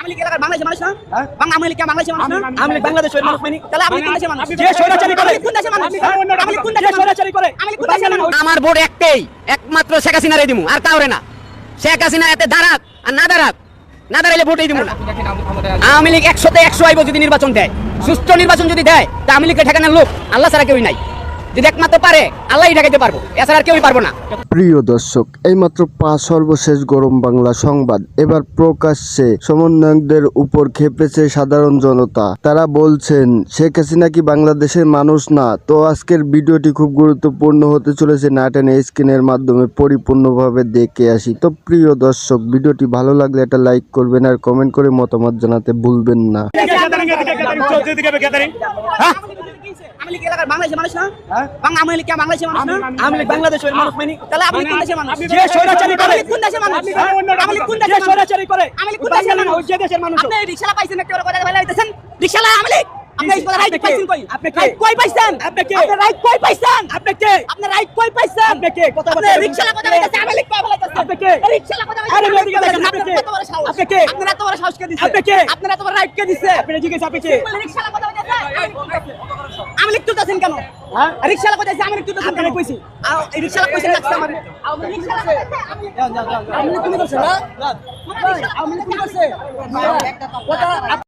আমলি এলাকার বাংলাদেশের মানুষ না? বাংলা কে বাংলাদেশের মানুষ না? আমলি বাংলাদেশের মানুষ মানে তাহলে আমলি কোন দেশের মানুষ। যে স্বৈরাচারী করে কোন দেশের মানুষ? আমলি কোন দেশের স্বৈরাচারী করে। আমলি কোন দেশের মানুষ? আমার ভোট একটাই। একমাত্র শেখ হাসিনারে দিমু আর কাউরে না। শেখ হাসিনা এতে দাঁড়াক আর না দাঁড়াক না দাঁড়াইলে ভোটই দিব না। আওয়ামী লীগ একশোতে একশো আইব যদি নির্বাচন দেয়। সুস্থ নির্বাচন যদি দেয় তা আওয়ামী লীগকে ঠেকানোর লোক আল্লাহ ছাড়া কেউই নাই। যদি একমাত্র পারে আল্লাহই ঠেকাইতে পারব এছাড়া আর কেউই পারব না প্রিয় দর্শক এইমাত্র পাঁচ সর্বশেষ গরম বাংলা সংবাদ এবার প্রকাশ্যে সমন্বয়কদের উপর খেপেছে সাধারণ জনতা তারা বলছেন শেখ হাসিনা কি বাংলাদেশের মানুষ না তো আজকের ভিডিওটি খুব গুরুত্বপূর্ণ হতে চলেছে নাটেন স্ক্রিনের মাধ্যমে পরিপূর্ণভাবে দেখে আসি তো প্রিয় দর্শক ভিডিওটি ভালো লাগলে একটা লাইক করবেন আর কমেন্ট করে মতামত জানাতে ভুলবেন না আমলি এলাকার বাংলাদেশের মানুষ না বাংলা আমলি কে বাংলাদেশের মানুষ না আমলি বাংলাদেশের মানুষ মানে তাহলে আমলি কোন দেশের মানুষ যে স্বৈরাচারী করে কোন দেশের মানুষ আমলি কোন যে দেশের স্বৈরাচারী করে আমলি কোন দেশের মানুষ যে দেশের মানুষ আপনি রিকশালা পাইছেন একটা কথা বলে আইতেছেন রিকশালা আমলি আপনি রাইট কে? পাইছেন কই আপনি কে? কই পাইছেন আপনি কে? আপনি রাইট কই পাইছেন আপনি কে আপনি রাইট কই পাইছেন আপনি কে? কথা বলতে- রিকশালা কথা কই আপনি কে? রিকশালা কথা আরে মেয়ে দিকে দেখেন, আপনি কে? কত বড় সাহস আপনি কে? আপনার এত বড় সাহস কে দিছে আপনি কে? আপনার রাইট কে দিছে আপনি জিজ্ঞেস আপনি কে রিকশালা কথা বলতেছেন আমলি তুলতেছেন কেন? হ্যাঁ? রিকশালা আমি আমলি তুলতেছেন কেন? কইছি। আর রিকশালা কইছেন লাগছে আমার। রিকশালা কইছে আমি তুমি করছেন না আমি তুমি করছে